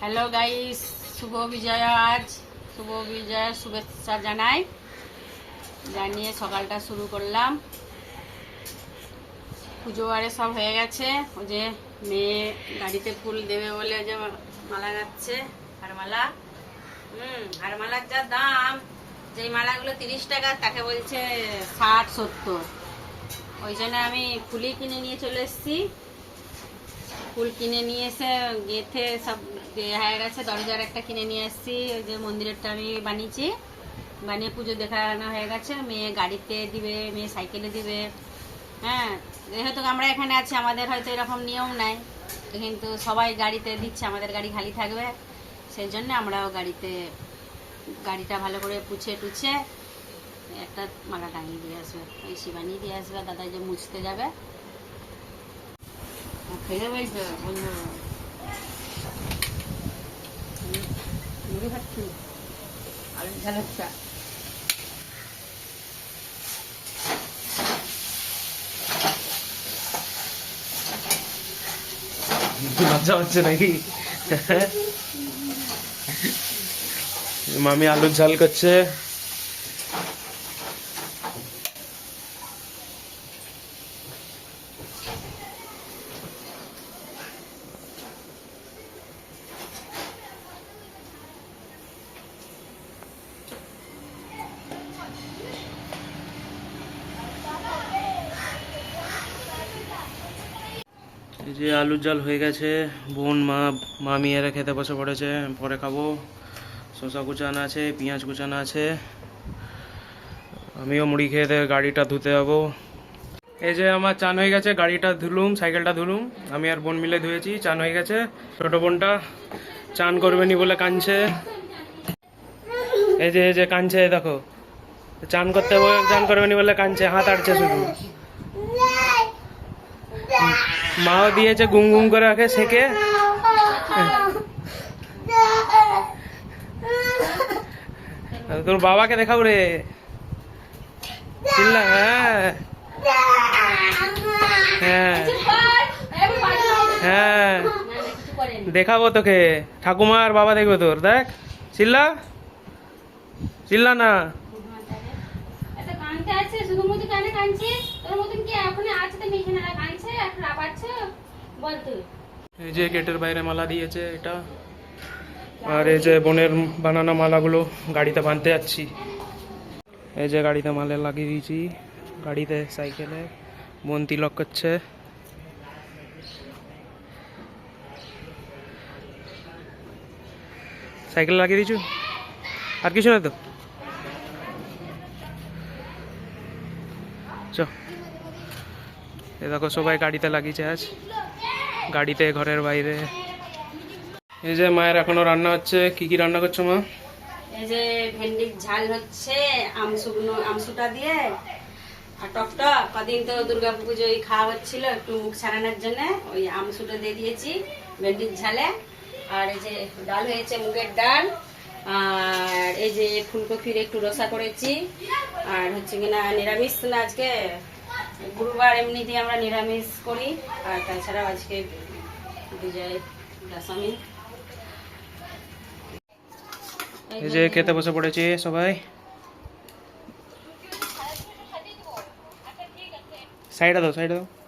Hello guys শুভ বিজয়া আজ শুভ বিজয়ার শুভেচ্ছা জানাই জানিয়ে সকালটা শুরু করলাম পুজো আরে সব হয়ে গেছে ও যে মেয়ে গাড়িতে ফুল দেবে বলে যে মালা গাচ্ছে হারমালা হুম হারমালার যা দাম যেই মালাগুলো তিরিশ টাকা তাকে বলছে ষাট সত্তর ওই জন্য আমি ফুলই কিনে নিয়ে চলে এসেছি ফুল কিনে নিয়ে এসে গেথে সব দেয়া হয়ে গেছে, দরজার একটা কিনে নিয়ে এসেছি। ওই যে মন্দিরেরটা আমি বানিয়েছি। বানিয়ে পুজো দেখানো হয়ে গেছে। মেয়ে গাড়িতে দিবে, মেয়ে সাইকেলে দিবে। হ্যাঁ যেহেতু আমরা এখানে আছি, আমাদের হয়তো এরকম নিয়ম নাই। কিন্তু সবাই গাড়িতে দিচ্ছে, আমাদের গাড়ি খালি থাকবে। সেই জন্য আমরাও গাড়িতে, গাড়িটা ভালো করে পুছে টুছে একটা মালা টাঙিয়ে দিয়ে আসবে ওই শিবানী দিয়ে আসবে দাদা যে মুছতে যাবে। খেয়ে বলছে বন্ধু খাচ্ছি আলু লজ্জা হচ্ছে নাকি? মামি আলুর ঝাল করছে। এই যে আলুর জাল হয়ে গেছে, বোন, মা, মামি এরা খেতে বসে পড়েছে, পরে খাব। শসা কুচানো আছে, পেঁয়াজ কুচানো আছে। আমিও মুড়ি খেয়ে গাড়িটা ধুতে যাব। এই যে আমার চান হয়ে গেছে, গাড়িটা ধুলুম, সাইকেলটা ধুলুম। আমি আর বোন মিলে ধুয়েছি, চান হয়ে গেছে। ছোট বোনটা চান করবেনি বলে কাঁদছে। এই যে এই যে কাঁদছে, দেখো। চান করতে চান করবেনি বলে কাঁদছে, হাত আড়ছে শুধু। মাও দিয়েছে গুম গুম করে রাখে সেকে তোর বাবাকে দেখাও রে। চিল্লা হ্যাঁ। হ্যাঁ। হ্যাঁ। দেখাবো তোকে। ঠাকুমা আর বাবা দেখবে তোর, দেখ। চিল্লা? চিল্লা না। আছে, শুধু মতো কানে কানছে তোর মতন কি এখন আছে তো মেশিন আর কানছে এখন আপাচ্ছে বল তুই। এই যে গেটের বাইরে মালা দিয়েছে এটা। আর এই যে বোনের বানানো মালাগুলো গাড়িতে বাঁধতে যাচ্ছি। এই যে গাড়িতে মালে লাগিয়ে দিয়েছি। গাড়িতে সাইকেলে বোন তিলক করছে। সাইকেল লাগিয়ে দিয়েছু? আর কিছু না তো? এ দেখো, সবাই গাড়িতে লাগিয়েছে আজ। গাড়িতে, ঘরের বাইরে। এই যে মায়ের এখনও রান্না হচ্ছে। কি কি রান্না করছ মা? এই যে ভেন্ডির ঝাল হচ্ছে, আম শুকনো আমসুটা দিয়ে, আর টকটক কদিন তো দুর্গা পুজোয় খাওয়া হচ্ছিল, একটু মুখ ছাড়ানোর জন্য। ওই আমসুটা দিয়ে দিয়েছি ভেন্ডির ঝালে। আর এই যে ডাল হয়েছে, মুগের ডাল। আর এই যে ফুলকপির একটু রসা করেছি। আর হচ্ছে কিনা নিরামিষ না আজকে। গুরুবার এমনিতেই আমরা নিরামিষ করি, আর তাছাড়াও আজকে বিজয় দশমী। এই যে খেতে বসে পড়েছি সবাই। সাইডে দাও সাইডে দাও।